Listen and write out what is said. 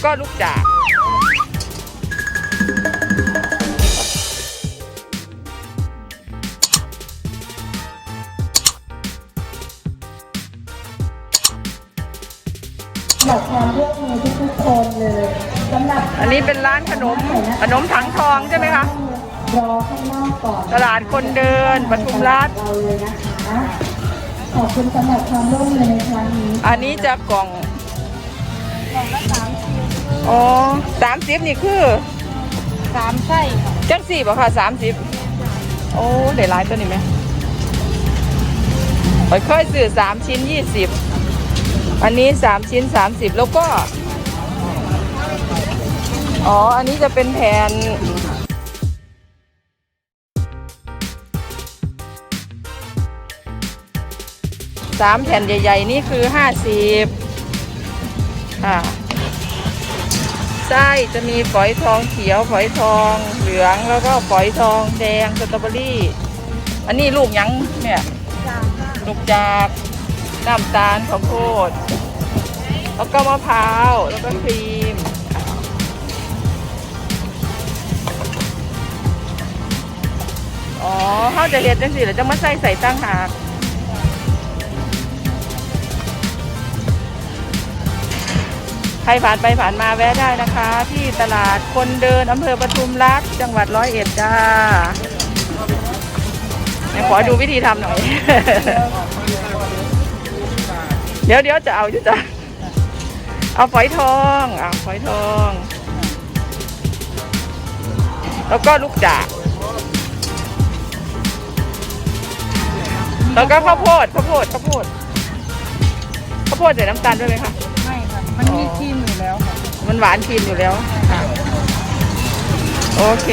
แล้วก็ลูกจาก อยากความร่วมมือทุกๆคนเลยสำหรับอันนี้เป็นร้านขนมขนมถังทองใช่ไหมคะ รอข้างนอกก่อนตลาดคนเดินปทุมรัฐเราเลยนะคะขอบคุณสำหรับความร่วมมือในครั้งนี้ อันนี้จะกล่อง กล่องละสามสิบ อ๋อสามสิบนี่คือสามไส้ค่ะจังสี่บ่ค่ะสามสิบโอ้เดี๋ยวร้ายตัวนี้ไหมไปค่อยซื้อสามชิ้นยี่สิบอันนี้สามชิ้นสามสิบแล้วก็ อ๋อ อันนี้จะเป็นแผ่นสามแผ่นใหญ่ ๆ นี่คือห้าสิบค่ะ ไส้จะมีฝอยทองเขียวฝอยทองเหลืองแล้วก็ฝอยทองแดงสตรอเบอรี่ อันนี้ลูกหยังเนี่ยจานค่ะลูกจากน้ำตาลข้าวโพดแล้วก็มะพร้าวแล้วก็ครีมอ๋อเขาจะเห็ดจังสิแล้วจะมาใส่ใส่ตั้งหาก รผ่านไปผ่านมาแวะได้นะคะ ที่ตลาดคนเดินอำเภอปทุมรัฐจังหวัดร้อยเอ็ดจ้าขอดูวิธีทำหน่อย เดี๋ยวเดี๋ยวจะเอาอยู่จ้ะเอาฝอยทองเอาฝอยทอง แล้วก็ลูกจากแล้วก็ข้าวโพดข้าวโพดข้าวโพดข้าวโพดใส่น้ำตาลด้วยไหมคะ มันมีครีมอยู่แล้วค่ะ มันหวานครีมอยู่แล้วค่ะ โอเค